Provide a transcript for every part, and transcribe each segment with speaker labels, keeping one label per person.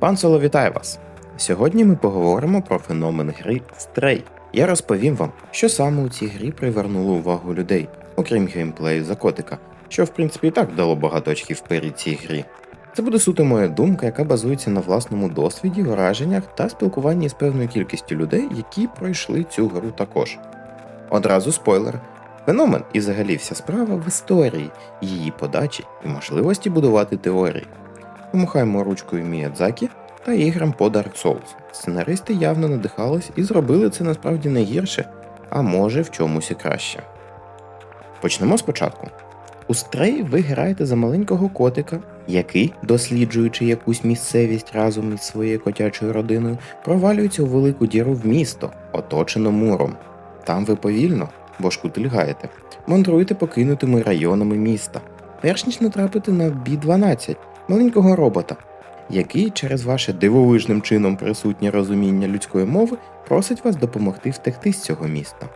Speaker 1: Пан Соло вітає вас! Сьогодні ми поговоримо про феномен гри Stray. Я розповім вам, що саме у цій грі привернуло увагу людей, окрім геймплею за котика, що в принципі і так дало багато очків перед цій грі. Це буде суто моя думка, яка базується на власному досвіді, враженнях та спілкуванні з певною кількістю людей, які пройшли цю гру також. Одразу спойлер. Феномен і взагалі вся справа в історії, її подачі і можливості будувати теорії. Помахаємо ручкою Міядзакі та іграм по Dark Souls. Сценаристи явно надихались і зробили це насправді не гірше, а може в чомусь і краще. Почнемо спочатку. У Stray ви граєте за маленького котика, який, досліджуючи якусь місцевість разом із своєю котячою родиною, провалюється у велику діру в місто, оточено муром. Там ви повільно, бо ж кутильгаєте, мандруєте покинутими районами міста, перш ніж натрапити на B12, маленького робота, який через ваше дивовижним чином присутнє розуміння людської мови просить вас допомогти втекти з цього міста.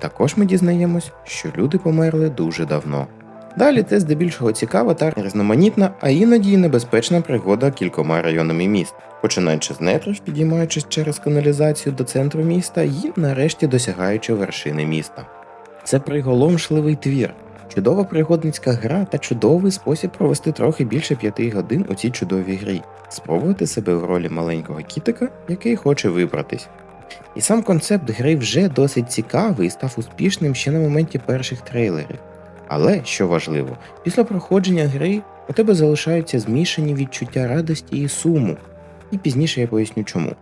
Speaker 1: Також ми дізнаємось, що люди померли дуже давно. Далі це здебільшого цікава та різноманітна, а іноді й небезпечна пригода кількома районами міст, починаючи з нетрів, підіймаючись через каналізацію до центру міста і нарешті досягаючи вершини міста. Це приголомшливий твір, чудова пригодницька гра та чудовий спосіб провести трохи більше п'яти годин у цій чудовій грі, спробувати себе в ролі маленького кітика, який хоче вибратись. І сам концепт гри вже досить цікавий і став успішним ще на моменті перших трейлерів. Але, що важливо, після проходження гри у тебе залишаються змішані відчуття радості і суму, і пізніше я поясню чому.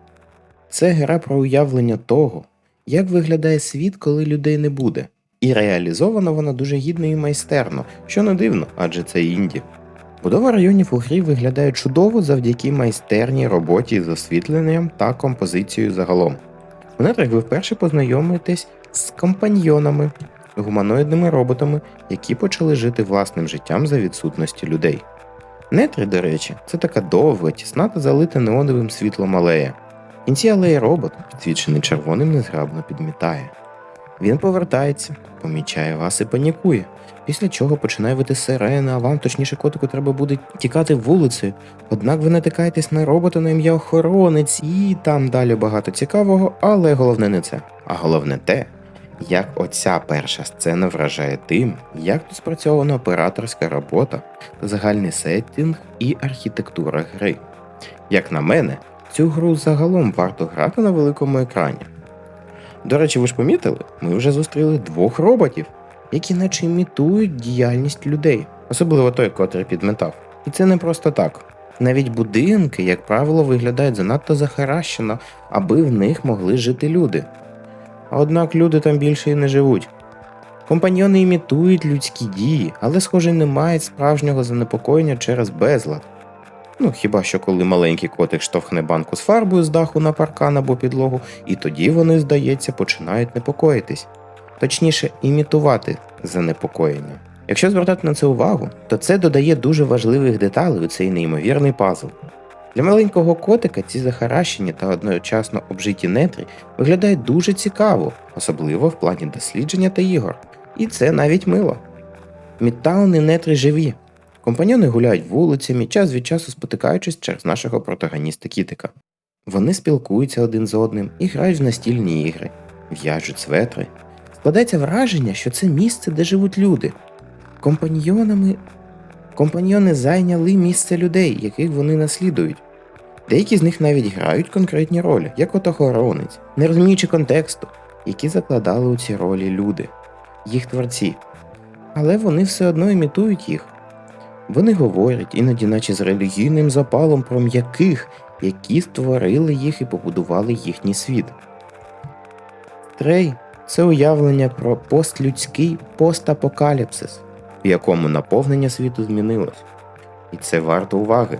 Speaker 1: Це гра про уявлення того, як виглядає світ, коли людей не буде. І реалізована вона дуже гідно і майстерно, що не дивно, адже це інді. Будова районів у грі виглядає чудово завдяки майстерній роботі з освітленням та композицією загалом. У нетрах ви вперше познайомитесь з компаньйонами, гуманоїдними роботами, які почали жити власним життям за відсутності людей. Нетри, до речі, це така довга, тісна та залита неоновим світлом алея. В кінці алеї робот, підсвічений червоним, незграбно підмітає. Він повертається, помічає вас і панікує, після чого починає вити сирена, а вам, точніше, котику, треба буде тікати вулицею. Однак ви натикаєтесь на робота на ім'я охоронець, і там далі багато цікавого, але головне не це. А головне те, як оця перша сцена вражає тим, як тут спрацьована операторська робота, загальний сеттинг і архітектура гри. Як на мене, цю гру загалом варто грати на великому екрані. До речі, ви ж помітили, ми вже зустріли двох роботів, які наче імітують діяльність людей, особливо той, котрий підметав. І це не просто так. Навіть будинки, як правило, виглядають занадто захаращено, аби в них могли жити люди. Однак люди там більше і не живуть. Компаньйони імітують людські дії, але, схоже, не мають справжнього занепокоєння через безлад. Ну, хіба що коли маленький котик штовхне банку з фарбою з даху на паркан або підлогу, і тоді вони, здається, починають непокоїтись, точніше, імітувати занепокоєння. Якщо звертати на це увагу, то це додає дуже важливих деталей у цей неймовірний пазл. Для маленького котика ці захаращені та одночасно обжиті нетрі виглядають дуже цікаво, особливо в плані дослідження та ігор. І це навіть мило. Мідтаун і нетрі живі. Компаньони гуляють вулицями, час від часу спотикаючись через нашого протагоніста кітика. Вони спілкуються один з одним і грають в настільні ігри, в'яжуть светри. Складається враження, що це місце, де живуть люди. Компаньйонами Компаньйони зайняли місце людей, яких вони наслідують. Деякі з них навіть грають конкретні ролі, як от охоронець, не розуміючи контексту, які закладали у ці ролі люди, їх творці. Але вони все одно імітують їх. Вони говорять, іноді, наче з релігійним запалом про м'яких, які створили їх і побудували їхній світ. Трей це уявлення про постлюдський постапокаліпсис в якому наповнення світу змінилось. І це варто уваги.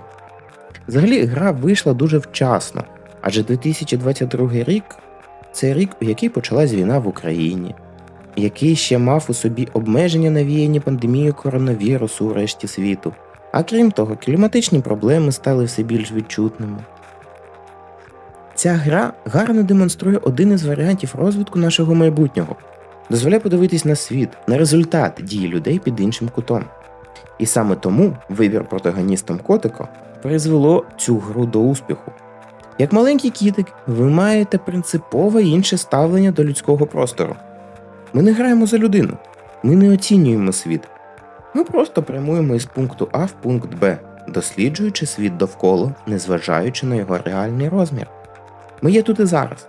Speaker 1: Взагалі, гра вийшла дуже вчасно, адже 2022 рік це рік, у який почалась війна в Україні, який ще мав у собі обмеження навіяні пандемією коронавірусу у решті світу. А крім того, кліматичні проблеми стали все більш відчутними. Ця гра гарно демонструє один із варіантів розвитку нашого майбутнього дозволяє подивитись на світ, на результат дії людей під іншим кутом. І саме тому вибір протагоністом котика призвело цю гру до успіху. Як маленький кітик, ви маєте принципове інше ставлення до людського простору. Ми не граємо за людину, ми не оцінюємо світ. Ми просто прямуємо із пункту А в пункт Б, досліджуючи світ довкола, незважаючи на його реальний розмір. Ми є тут і зараз.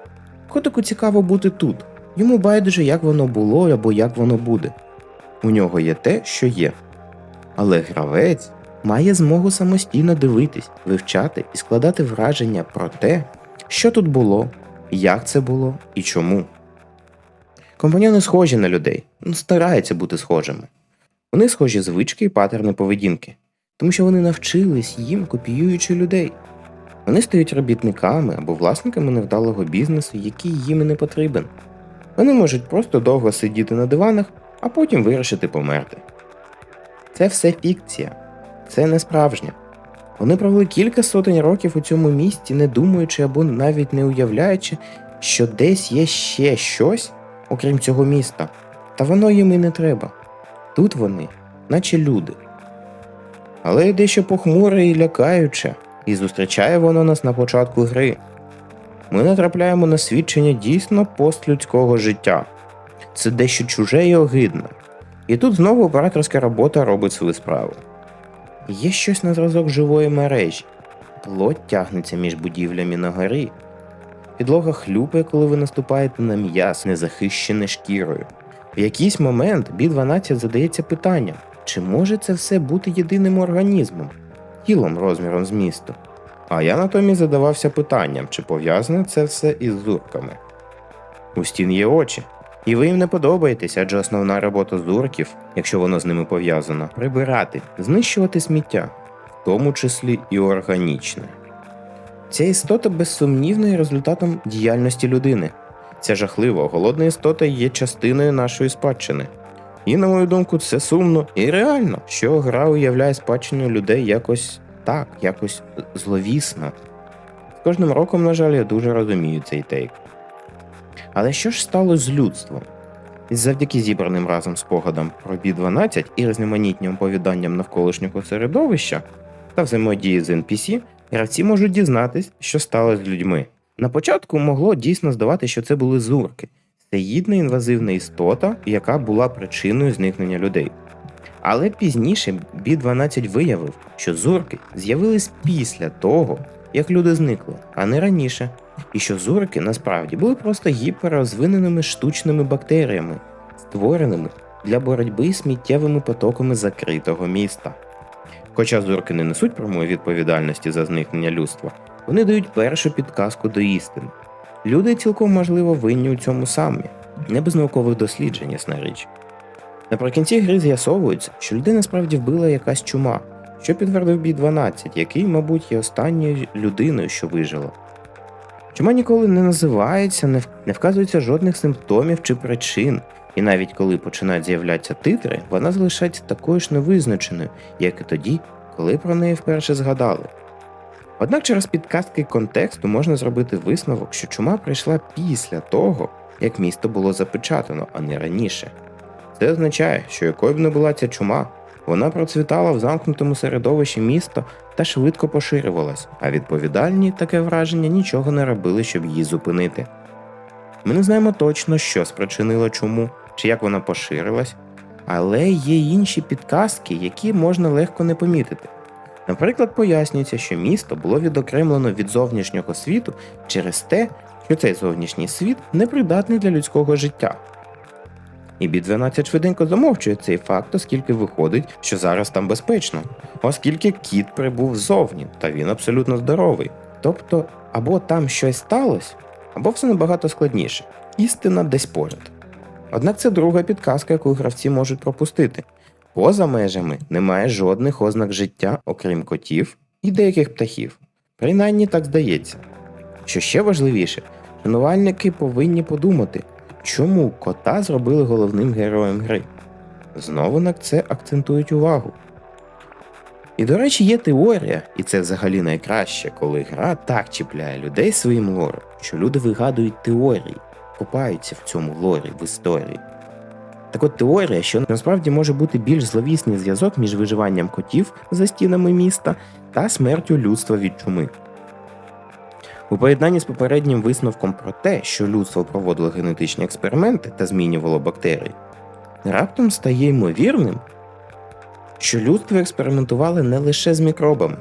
Speaker 1: Котику цікаво бути тут. Йому байдуже, як воно було або як воно буде. У нього є те, що є. Але гравець має змогу самостійно дивитись, вивчати і складати враження про те, що тут було, як це було і чому. Компаньони схожі на людей, ну, стараються бути схожими. Вони схожі звички і патерни поведінки, тому що вони навчились їм, копіюючи людей. Вони стають робітниками або власниками невдалого бізнесу, який їм і не потрібен. Вони можуть просто довго сидіти на диванах, а потім вирішити померти. Це все фікція, це не справжнє. Вони провели кілька сотень років у цьому місті, не думаючи або навіть не уявляючи, що десь є ще щось, окрім цього міста, та воно їм і не треба. Тут вони, наче люди. Але дещо похмуре і лякаюче, і зустрічає воно нас на початку гри. Ми натрапляємо на свідчення дійсно постлюдського життя. Це дещо чуже і огидне. І тут знову операторська робота робить свою справу. Є щось на зразок живої мережі. Плоть тягнеться між будівлями на горі. Підлога хлюпає, коли ви наступаєте на м'яс, незахищене шкірою. В якийсь момент B12 задається питанням, чи може це все бути єдиним організмом, тілом розміром з місто. А я натомість задавався питанням, чи пов'язане це все із зурками. У стін є очі, і ви їм не подобаєтесь, адже основна робота зурків, якщо воно з ними пов'язано, прибирати, знищувати сміття, в тому числі і органічне. Ця істота безсумнівно є результатом діяльності людини. Ця жахлива, голодна істота є частиною нашої спадщини. І, на мою думку, це сумно і реально, що гра уявляє спадщину людей якось так, якось зловісно. З кожним роком, на жаль, я дуже розумію цей тейк. Але що ж сталося з людством? Завдяки зібраним разом спогадам про B12 і різноманітним оповіданням навколишнього середовища та взаємодії з NPC, гравці можуть дізнатись, що сталося з людьми. На початку могло дійсно здавати, що це були зурки, всеїдна інвазивна істота, яка була причиною зникнення людей. Але пізніше B12 виявив, що зурки з'явились після того, як люди зникли, а не раніше, і що зурки насправді були просто гіперрозвиненими штучними бактеріями, створеними для боротьби з сміттєвими потоками закритого міста. Хоча зурки не несуть прямої відповідальності за зникнення людства, вони дають першу підказку до істини. Люди цілком можливо винні у цьому самі, не без наукових досліджень, ясна річ. Наприкінці гри з'ясовується, що людина справді вбила якась чума, що підтвердив B12, який, мабуть, є останньою людиною, що вижила. Чума ніколи не називається, не вказується жодних симптомів чи причин, і навіть коли починають з'являтися титри, вона залишається такою ж невизначеною, як і тоді, коли про неї вперше згадали. Однак через підказки контексту можна зробити висновок, що чума прийшла після того, як місто було запечатано, а не раніше. Це означає, що якою б не була ця чума, вона процвітала в замкнутому середовищі міста та швидко поширювалась, а відповідальні таке враження нічого не робили, щоб її зупинити. Ми не знаємо точно, що спричинило чуму чи як вона поширилась, але є інші підказки, які можна легко не помітити. Наприклад, пояснюється, що місто було відокремлено від зовнішнього світу через те, що цей зовнішній світ непридатний для людського життя. І B12 швиденько замовчує цей факт, оскільки виходить, що зараз там безпечно, оскільки кіт прибув ззовні, та він абсолютно здоровий. Тобто, або там щось сталося, або все набагато складніше. Істина десь поряд. Однак це друга підказка, яку гравці можуть пропустити. Поза межами немає жодних ознак життя, окрім котів і деяких птахів. Принаймні так здається. Що ще важливіше, шанувальники повинні подумати, чому кота зробили головним героєм гри. Знову на це акцентують увагу. І, до речі, є теорія, і це взагалі найкраще, коли гра так чіпляє людей своїм лором, що люди вигадують теорії, купаються в цьому лорі в історії. Так от теорія, що насправді може бути більш зловісний зв'язок між виживанням котів за стінами міста та смертю людства від чуми. У поєднанні з попереднім висновком про те, що людство проводило генетичні експерименти та змінювало бактерії, раптом стає ймовірним, що людство експериментувало не лише з мікробами.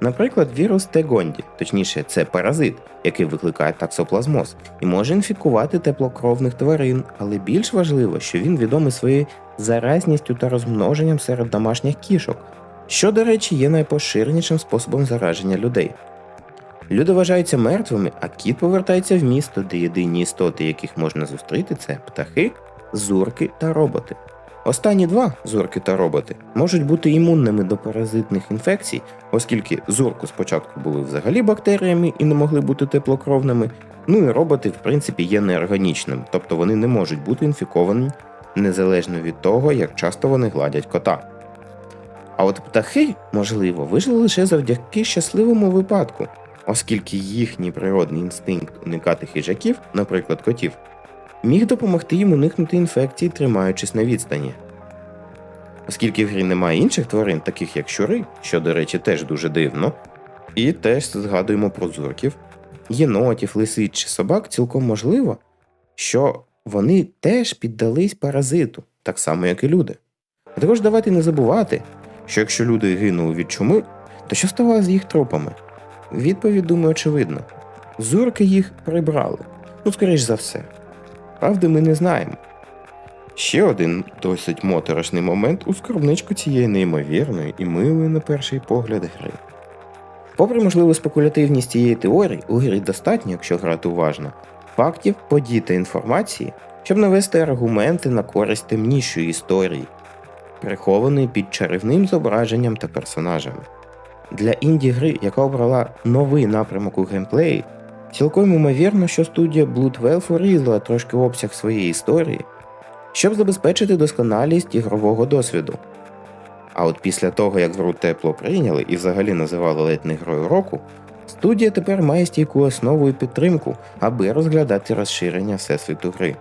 Speaker 1: Наприклад, вірус Тегонді, точніше, це паразит, який викликає таксоплазмоз, і може інфікувати теплокровних тварин, але більш важливо, що він відомий своєю заразністю та розмноженням серед домашніх кішок, що, до речі, є найпоширенішим способом зараження людей. Люди вважаються мертвими, а кіт повертається в місто, де єдині істоти, яких можна зустріти, це птахи, зурки та роботи. Останні два зурки та роботи можуть бути імунними до паразитних інфекцій, оскільки зурку спочатку були взагалі бактеріями і не могли бути теплокровними. Ну і роботи, в принципі, є неорганічними, тобто вони не можуть бути інфіковані незалежно від того, як часто вони гладять кота. А от птахи, можливо, вижили лише завдяки щасливому випадку, оскільки їхній природний інстинкт уникати хижаків, наприклад, котів, міг допомогти їм уникнути інфекції, тримаючись на відстані. Оскільки в грі немає інших тварин, таких як щури, що, до речі, теж дуже дивно, і теж згадуємо про зурків, єнотів, лисиць чи собак, цілком можливо, що вони теж піддались паразиту, так само, як і люди. А також давайте не забувати, що якщо люди гинули від чуми, то що ставало з їх трупами? Відповідь, думаю, очевидна. Зурки їх прибрали. Ну, скоріш за все. Правди ми не знаємо. Ще один досить моторошний момент у скарбничку цієї неймовірної і милої на перший погляд гри. Попри можливу спекулятивність цієї теорії, у грі достатньо, якщо грати уважно, фактів, подій та інформації, щоб навести аргументи на користь темнішої історії, прихованої під чарівним зображенням та персонажами. Для інді-гри, яка обрала новий напрямок у геймплеї, цілком ймовірно, що студія Bloodwell урізала трошки обсяг своєї історії, щоб забезпечити досконалість ігрового досвіду. А от після того, як гру тепло прийняли і взагалі називали ледь не грою року, студія тепер має стійку основу і підтримку, аби розглядати розширення всесвіту гри.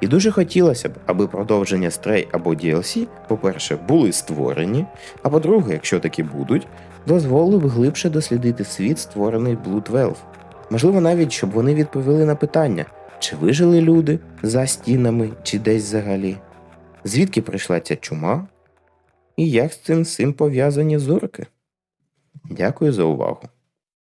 Speaker 1: І дуже хотілося б, аби продовження Stray або DLC, по-перше, були створені, а по-друге, якщо такі будуть, дозволили б глибше дослідити світ, створений Bloodwelf. Можливо, навіть щоб вони відповіли на питання, чи вижили люди за стінами, чи десь взагалі, звідки прийшла ця чума, і як з цим всім пов'язані зорки. Дякую за увагу.